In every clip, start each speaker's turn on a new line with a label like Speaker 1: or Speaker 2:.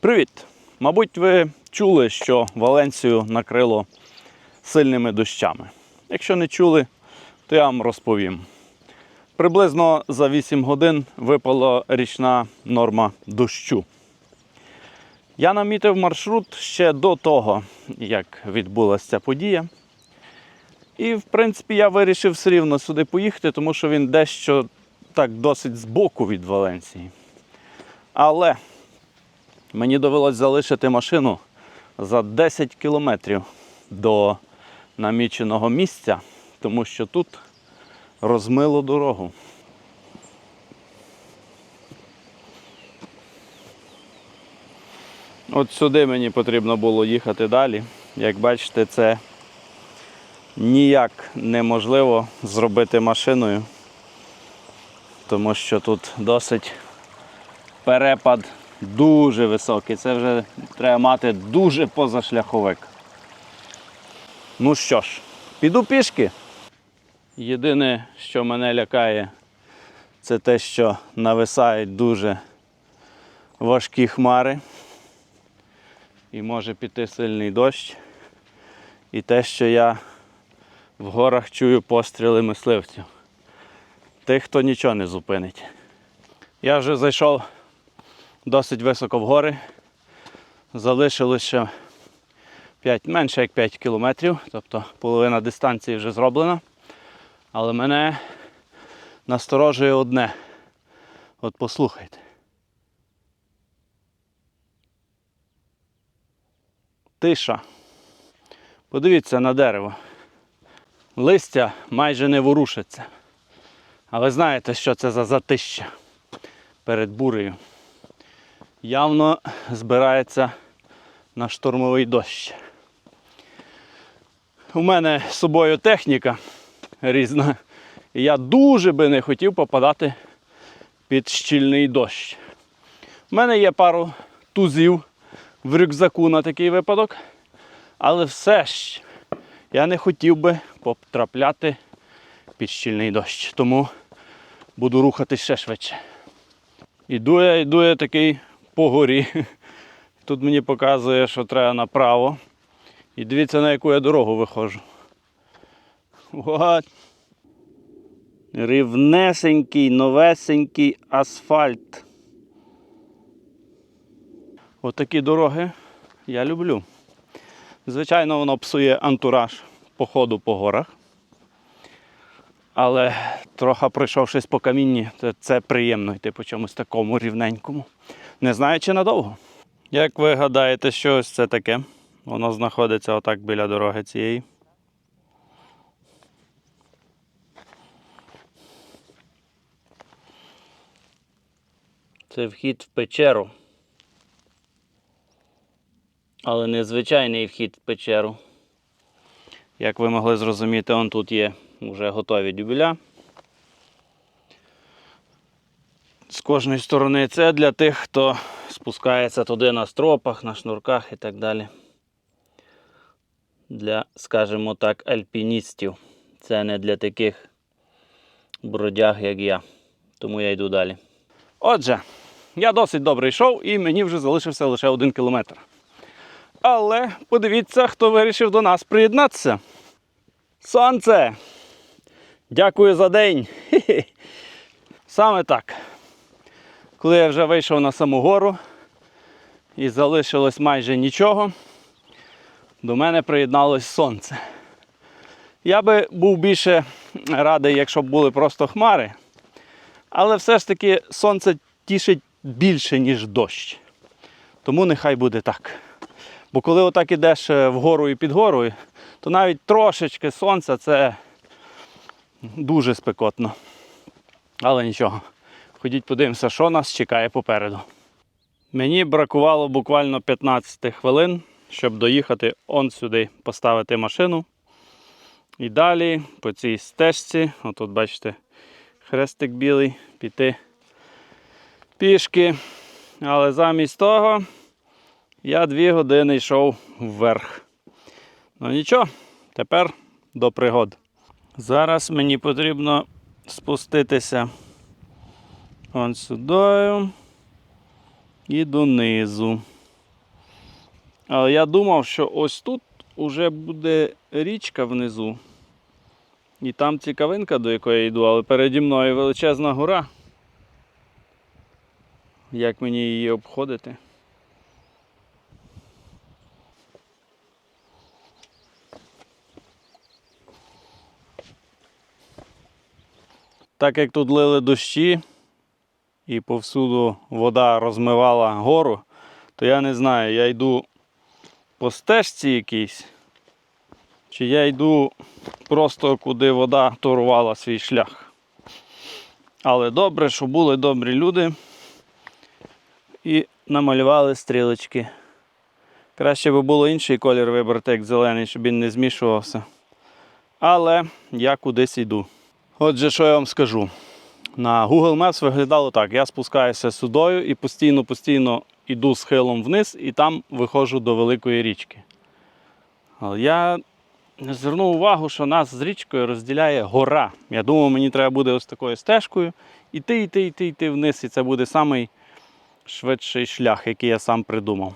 Speaker 1: Привіт! Мабуть, ви чули, що Валенцію накрило сильними дощами. Якщо не чули, то я вам розповім. Приблизно за 8 годин випала річна норма дощу. Я намітив маршрут ще до того, як відбулася ця подія. І, в принципі, я вирішив все рівно сюди поїхати, тому що він дещо так досить збоку від Валенції. Але мені довелось залишити машину за 10 кілометрів до наміченого місця, тому що тут розмило дорогу. От сюди мені потрібно було їхати далі. Як бачите, це ніяк неможливо зробити машиною, тому що тут досить перепад дуже високий. Це вже треба мати дуже позашляховик. Ну що ж, піду пішки. Єдине, що мене лякає, це те, що нависають дуже важкі хмари. І може піти сильний дощ. І те, що я в горах чую постріли мисливців. Тих, хто нічого не зупинить. Я вже зайшов досить високо в гори. 5, менше як 5 кілометрів, тобто половина дистанції вже зроблена. Але мене насторожує одне. От послухайте. Тиша. Подивіться на дерево. Листя майже не ворушиться. А ви знаєте, що це за затища перед бурею? Явно збирається на штормовий дощ. У мене з собою техніка різна. І я дуже би не хотів попадати під щільний дощ. У мене є пару тузів в рюкзаку на такий випадок. Але все ж я не хотів би потрапляти під щільний дощ. Тому буду рухатись ще швидше. Іду я, йду я такий по горі. Тут мені показує, що треба направо. І дивіться, на яку я дорогу виходжу. От. Рівнесенький, новесенький асфальт. Отакі дороги я люблю. Звичайно, воно псує антураж походу по горах. Але трохи пройшовшись по камінні, це приємно йти по чомусь такому рівненькому. Не знаю, чи надовго. Як ви гадаєте, що ось це таке? Воно знаходиться отак біля дороги цієї. Це вхід в печеру. Але не звичайний вхід в печеру. Як ви могли зрозуміти, он тут є вже готові дюбеля. З кожної сторони це для тих, хто спускається туди на стропах, на шнурках і так далі. Для, скажімо так, альпіністів. Це не для таких бродяг, як я. Тому я йду далі. Отже, я досить добре йшов і мені вже залишився лише один кілометр. Але подивіться, хто вирішив до нас приєднатися. Сонце! Дякую за день. Саме так. Коли я вже вийшов на саму гору і залишилось майже нічого, до мене приєдналось сонце. Я би був більше радий, якщо б були просто хмари, але все ж таки сонце тішить більше, ніж дощ. Тому нехай буде так. Бо коли отак ідеш е, вгору і під горою, то навіть трошечки сонця це дуже спекотно. Але нічого. Ходіть подивимося, що нас чекає попереду. Мені бракувало буквально 15 хвилин, щоб доїхати он сюди, поставити машину. І далі по цій стежці, отут бачите, хрестик білий, піти пішки. Але замість того я дві години йшов вверх. Ну нічого, тепер до пригод. Зараз мені потрібно спуститися он сюди і донизу. Але я думав, що ось тут уже буде річка внизу. І там цікавинка, до якої я йду, але переді мною величезна гора. Як мені її обходити? Так як тут лили дощі і повсюду вода розмивала гору, то я не знаю, я йду по стежці якійсь, чи я йду просто куди вода торувала свій шлях. Але добре, що були добрі люди і намалювали стрілочки. Краще би було інший колір вибрати, як зелений, щоб він не змішувався. Але я кудись йду. Отже, що я вам скажу. На Google Maps виглядало так. Я спускаюся судою і постійно-постійно йду схилом вниз і там виходжу до великої річки. Але я звернув увагу, що нас з річкою розділяє гора. Я думав, мені треба буде ось такою стежкою іти, йти, йти, йти вниз, і це буде самий швидший шлях, який я сам придумав.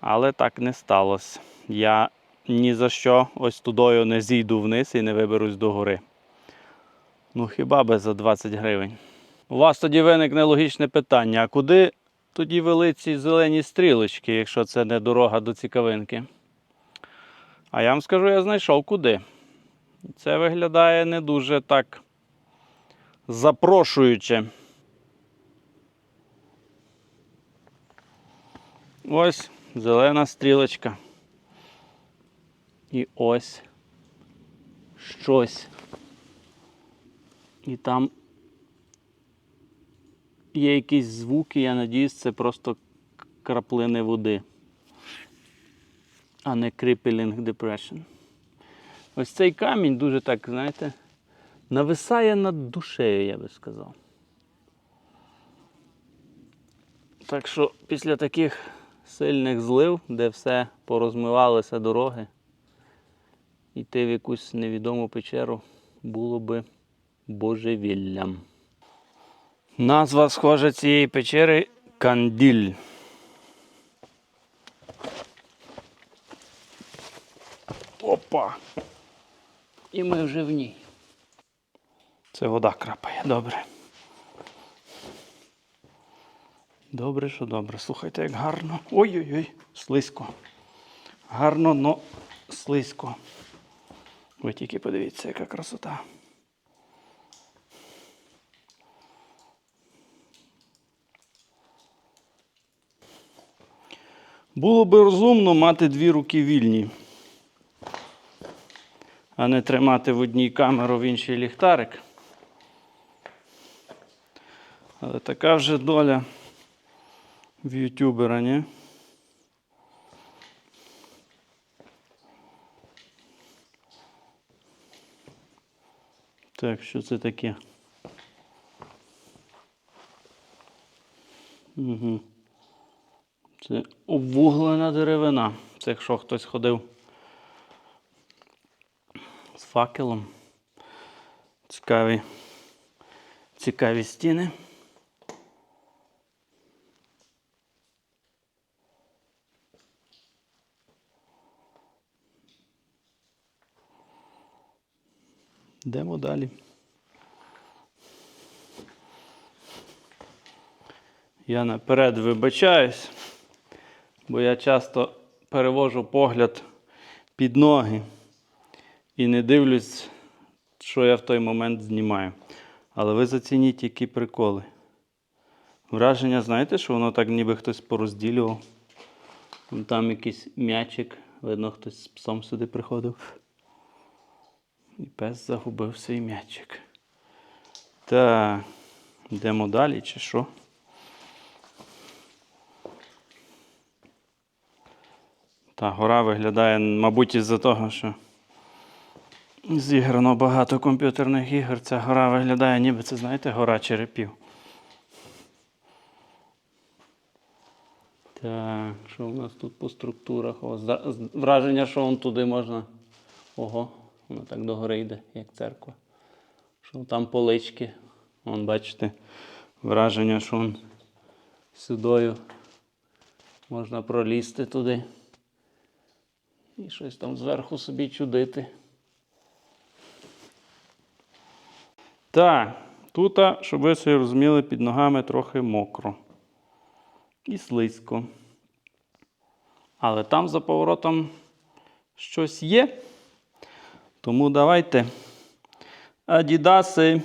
Speaker 1: Але так не сталося. Я ні за що ось тудою не зійду вниз і не виберусь до гори. Ну хіба би за 20 гривень. У вас тоді виникне логічне питання: а куди тоді вели ці зелені стрілочки, якщо це не дорога до цікавинки? А я вам скажу, я знайшов куди. Це виглядає не дуже так запрошуюче. Ось зелена стрілочка. І ось щось. І там є якісь звуки, я надіюсь, це просто краплини води, а не crippling depression. Ось цей камінь дуже так, знаєте, нависає над душею, я би сказав. Так що після таких сильних злив, де все порозмивалися дороги, йти в якусь невідому печеру було би божевіллям. Назва схожа цієї печери Канділь. Опа! І ми вже в ній. Це вода крапає, добре. Добре, що добре. Слухайте, як гарно. Ой-ой-ой, слизько. Гарно, но слизько. Ви тільки подивіться, яка красота. Було би розумно мати дві руки вільні, а не тримати в одній камеру, в іншій ліхтарик. Але така вже доля в ютубера, ні? Так, що це таке? Угу. Це обвуглена деревина. Це якщо хтось ходив з факелом. Цікаві, цікаві стіни. Йдемо далі. Я наперед вибачаюсь, бо я часто перевожу погляд під ноги і не дивлюсь, що я в той момент знімаю. Але ви зацініть, які приколи. Враження, знаєте, що воно так ніби хтось порозділював. Там якийсь м'ячик, видно, хтось з псом сюди приходив. І пес загубив свій м'ячик. Так, йдемо далі, чи що? Та гора виглядає, мабуть, із-за того, що зіграно багато комп'ютерних ігор. Ця гора виглядає, ніби це, знаєте, гора черепів. Так, що в нас тут по структурах? О, враження, що вон туди можна. Ого, воно так догори йде, як церква. Що там полички. Вон, бачите, враження, що вон сюдою Можна пролізти туди. І щось там зверху собі чудити. Так, тут, щоб ви собі розуміли, під ногами трохи мокро. І слизько. Але там за поворотом щось є. Тому давайте. Адідаси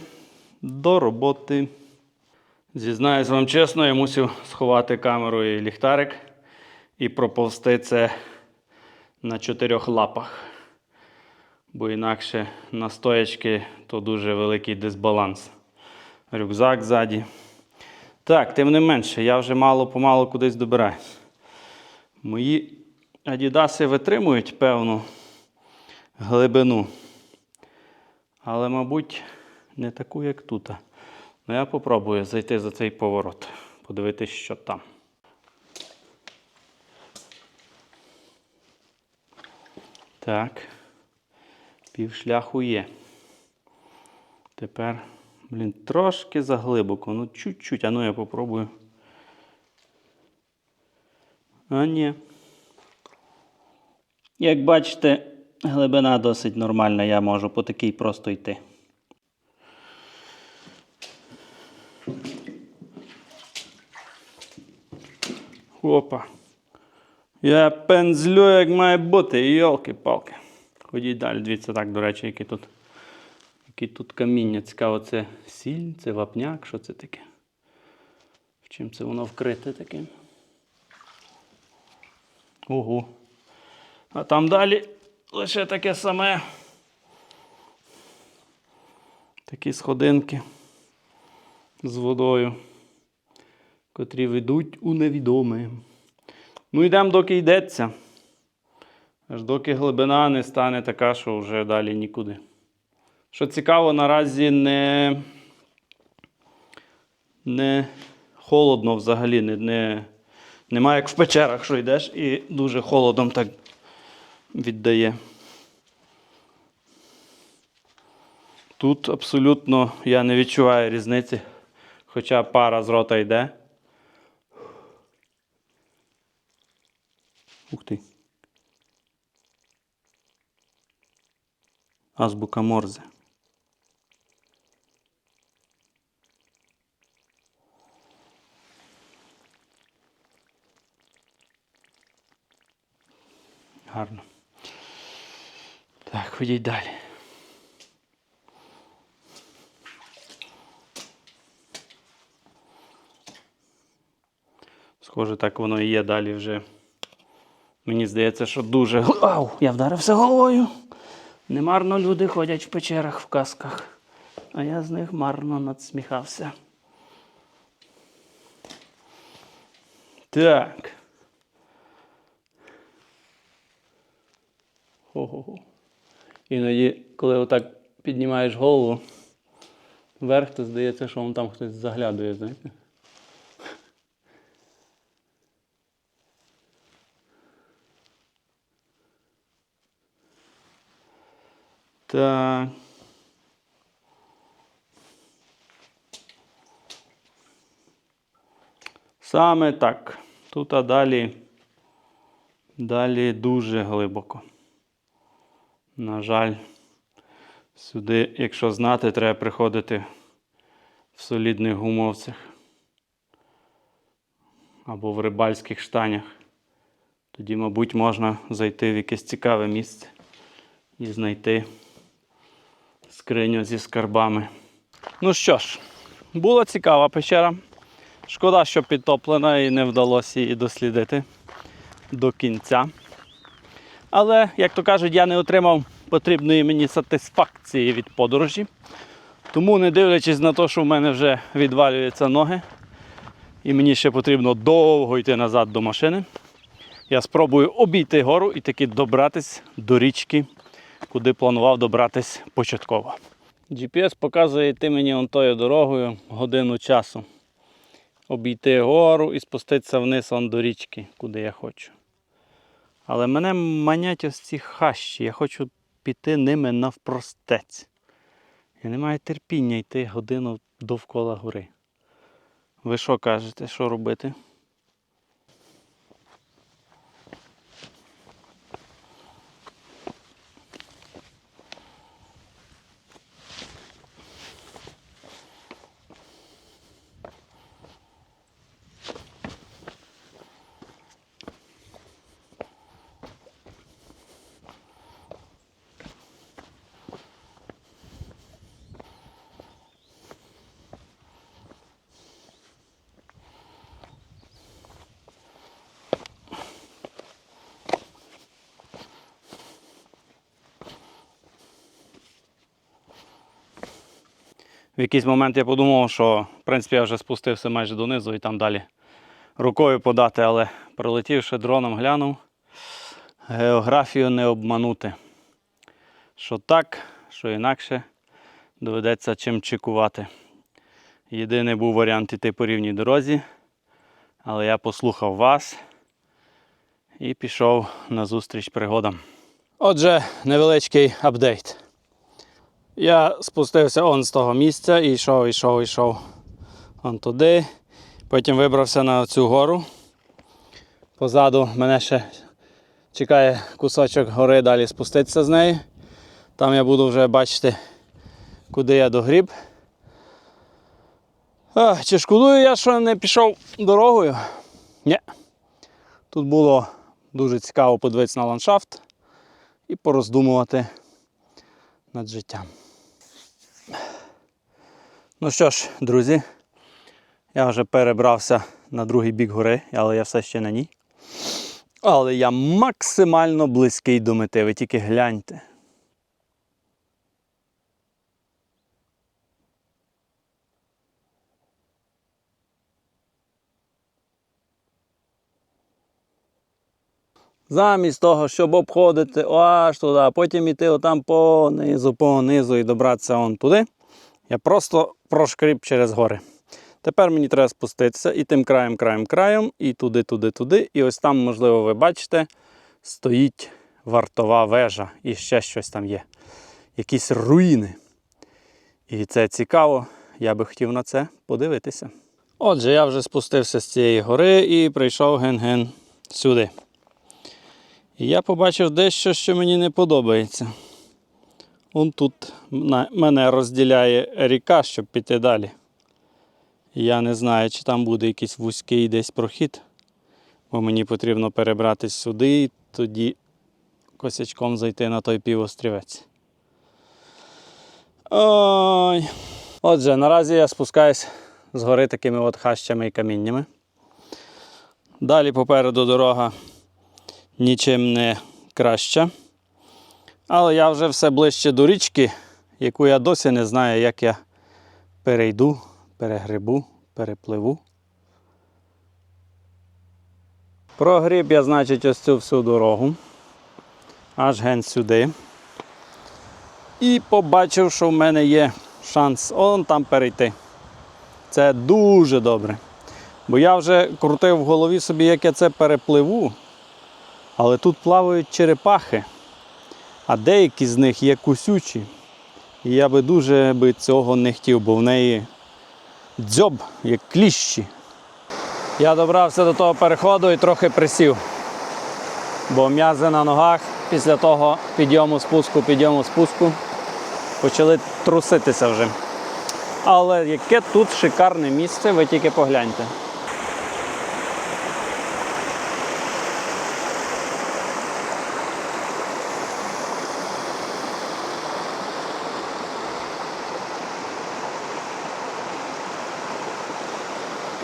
Speaker 1: до роботи. Зізнаюсь вам чесно, я мусив сховати камеру і ліхтарик і проповзти це на чотирьох лапах. Бо інакше на стоячки то дуже великий дисбаланс. Рюкзак ззаді. Так, тим не менше, я вже мало-помалу кудись добираюсь. Мої адідаси витримують певну глибину. Але, мабуть, не таку, як тут. Ну, я попробую зайти за цей поворот, подивитись, що там. Так. Пів шляху є. Тепер, блін, трошки заглибоко. Ну, чуть-чуть, а ну я попробую. А ні. Як бачите, глибина досить нормальна, я можу по такій просто йти. Опа. Я пензлю, як має бути, йолки-палки. Ходіть далі, дивіться так, до речі, які тут, які тут каміння. Цікаво, це сіль, це вапняк, що це таке? В чим це воно вкрите таким? Ого. А там далі лише таке саме. Такі сходинки з водою, котрі ведуть у невідоме. Ну, йдемо, доки йдеться. Аж доки глибина не стане така, що вже далі нікуди. Що цікаво, наразі не, не холодно взагалі, не, не, немає як в печерах, що йдеш, і дуже холодом так віддає. Тут абсолютно я не відчуваю різниці, хоча пара з рота йде. Ух ти. Азбука Морзе. Гарно. Так, ходіть далі. Схоже, так воно і є далі вже. Мені здається, що дуже. Ау! Я вдарився головою. Немарно люди ходять в печерах в казках, а я з них марно надсміхався. Так. Ого. Іноді, коли отак піднімаєш голову вверх, то здається, що вон там хтось заглядує, знаєте. Так. Саме так. Тут а далі, далі дуже глибоко. На жаль, сюди, якщо знати, треба приходити в солідних гумовцях або в рибальських штанях. Тоді, мабуть, можна зайти в якесь цікаве місце і знайти скриню зі скарбами. Ну що ж, була цікава печера. Шкода, що підтоплена і не вдалося її дослідити до кінця. Але, як то кажуть, я не отримав потрібної мені сатисфакції від подорожі. Тому, не дивлячись на те, що в мене вже відвалюються ноги, і мені ще потрібно довго йти назад до машини, я спробую обійти гору і таки добратись до річки, куди планував добратись початково. GPS показує йти мені он тою дорогою годину часу. Обійти гору і спуститися вниз он до річки, куди я хочу. Але мене манять ось ці хащі. Я хочу піти ними навпростець. Я не маю терпіння йти годину довкола гори. Ви що кажете, що робити? В якийсь момент я подумав, що в принципі я вже спустився майже донизу і там далі рукою подати, але прилетівши дроном, глянув, географію не обманути. Що так, що інакше доведеться чим чекувати. Єдиний був варіант іти по рівній дорозі, але я послухав вас і пішов на зустріч пригодам. Отже, невеличкий апдейт. Я спустився он з того місця і йшов, йшов, йшов он туди. Потім вибрався на цю гору. Позаду мене ще чекає кусочок гори далі спуститися з неї. Там я буду вже бачити, куди я догріб. А, чи шкодую я, що не пішов дорогою? Ні. Тут було дуже цікаво подивитися на ландшафт і пороздумувати над життям. Ну що ж, друзі, я вже перебрався на другий бік гори, але я все ще на ній. Але я максимально близький до мети, ви тільки гляньте. Замість того, щоб обходити аж туди, а потім іти отам понизу, понизу і добратися он туди, я просто прошкріб через гори. Тепер мені треба спуститися і тим краєм, краєм, краєм, і туди, туди, туди. І ось там, можливо, ви бачите, стоїть вартова вежа і ще щось там є. Якісь руїни. І це цікаво. Я би хотів на це подивитися. Отже, я вже спустився з цієї гори і прийшов ген-ген сюди. І я побачив дещо, що мені не подобається. Он тут мене розділяє ріка, щоб піти далі. Я не знаю, чи там буде якийсь вузький десь прохід, бо мені потрібно перебратися сюди і тоді косячком зайти на той півострівець. Ой. Отже, наразі я спускаюсь з гори такими от хащами і каміннями. Далі попереду дорога нічим не краща. Але я вже все ближче до річки, яку я досі не знаю, як я перейду, перегрибу, перепливу. Прогріб я, значить, ось цю всю дорогу. Аж ген сюди. І побачив, що в мене є шанс он там перейти. Це дуже добре. Бо я вже крутив в голові собі, як я це перепливу. Але тут плавають черепахи, а деякі з них є кусючі. І я би дуже би цього не хотів, бо в неї дзьоб, як кліщі. Я добрався до того переходу і трохи присів. Бо м'язи на ногах після того підйому спуску, підйому спуску почали труситися вже. Але яке тут шикарне місце, ви тільки погляньте.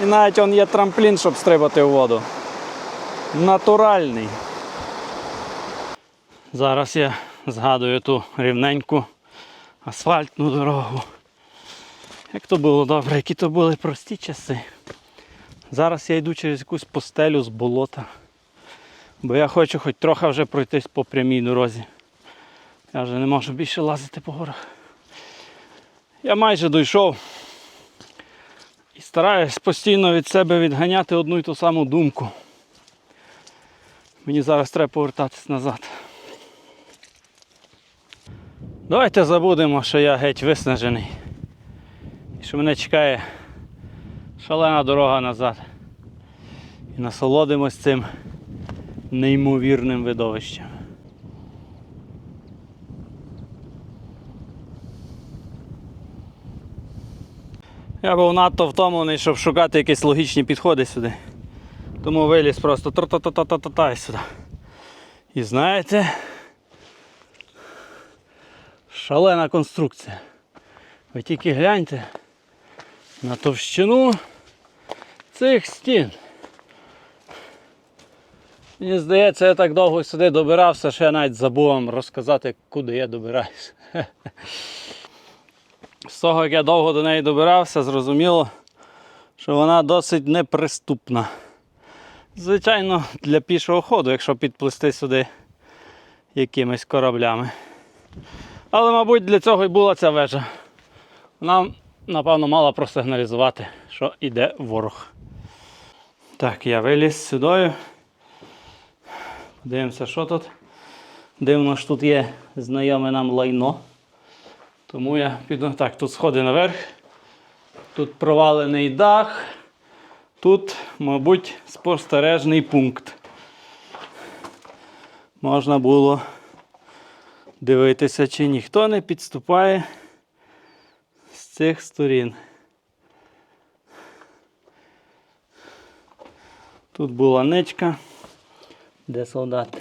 Speaker 1: Навіть он є трамплін, щоб стрибати у воду. Натуральний. Зараз я згадую ту рівненьку асфальтну дорогу. Як то було добре, які то були прості часи. Зараз я йду через якусь постелю з болота. Бо я хочу хоч трохи вже пройтись по прямій дорозі. Я вже не можу більше лазити по горах. Я майже дійшов. І стараюсь постійно від себе відганяти одну і ту саму думку. Мені зараз треба повертатись назад. Давайте забудемо, що я геть виснажений. І що мене чекає шалена дорога назад. І насолодимось цим неймовірним видовищем. Я був надто втомлений, щоб шукати якісь логічні підходи сюди. Тому виліз просто тра-та-та-та-та-та і сюди. І знаєте, шалена конструкція. Ви тільки гляньте на товщину цих стін. Мені здається, я так довго сюди добирався, що я навіть забув вам розказати, куди я добираюсь. З того, як я довго до неї добирався, зрозуміло, що вона досить неприступна. Звичайно, для пішого ходу, якщо підплисти сюди якимись кораблями. Але, мабуть, для цього і була ця вежа. Вона, напевно, мала просигналізувати, що йде ворог. Так, я виліз сюди. Подивимося, що тут. Дивно ж тут є знайоме нам лайно. Тому я піду. Так, тут сходи наверх. Тут провалений дах. Тут, мабуть, спостережний пункт. Можна було дивитися, чи ніхто не підступає з цих сторін. Тут була ничка, де солдат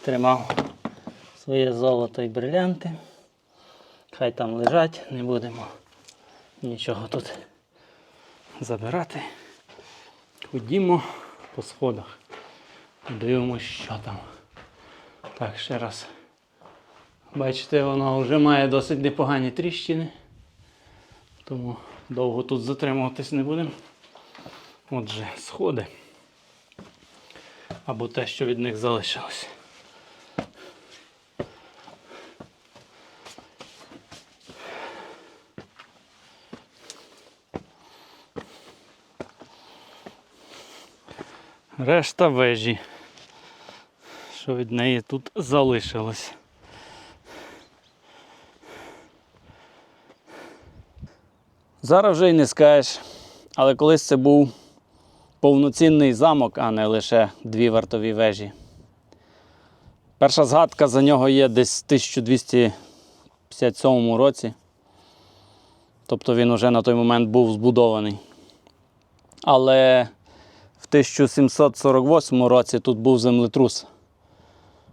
Speaker 1: тримав своє золото і брилянти. Хай там лежать, не будемо нічого тут забирати. Ходімо по сходах. Дивимось, що там. Так, ще раз. Бачите, воно вже має досить непогані тріщини. Тому довго тут затримуватись не будемо. Отже, сходи. Або те, що від них залишилось. Решта вежі, що від неї тут залишилось. Зараз вже й не скажеш, але колись це був повноцінний замок, а не лише дві вартові вежі. Перша згадка за нього є десь в 1257 році. Тобто він уже на той момент був збудований. Але 1748 році тут був землетрус,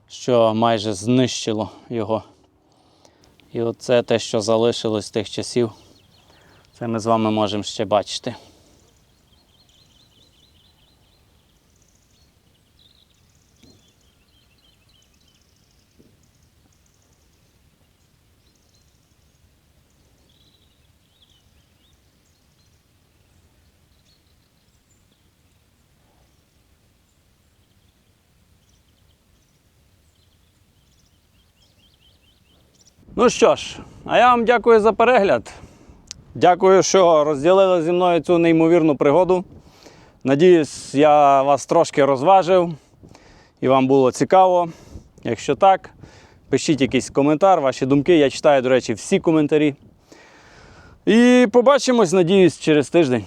Speaker 1: що майже знищило його. І оце те, що залишилось з тих часів, це ми з вами можемо ще бачити. Ну що ж, а я вам дякую за перегляд. Дякую, що розділили зі мною цю неймовірну пригоду. Надіюсь, я вас трошки розважив і вам було цікаво. Якщо так, пишіть якийсь коментар, ваші думки. Я читаю, до речі, всі коментарі. І побачимось, надіюсь, через тиждень.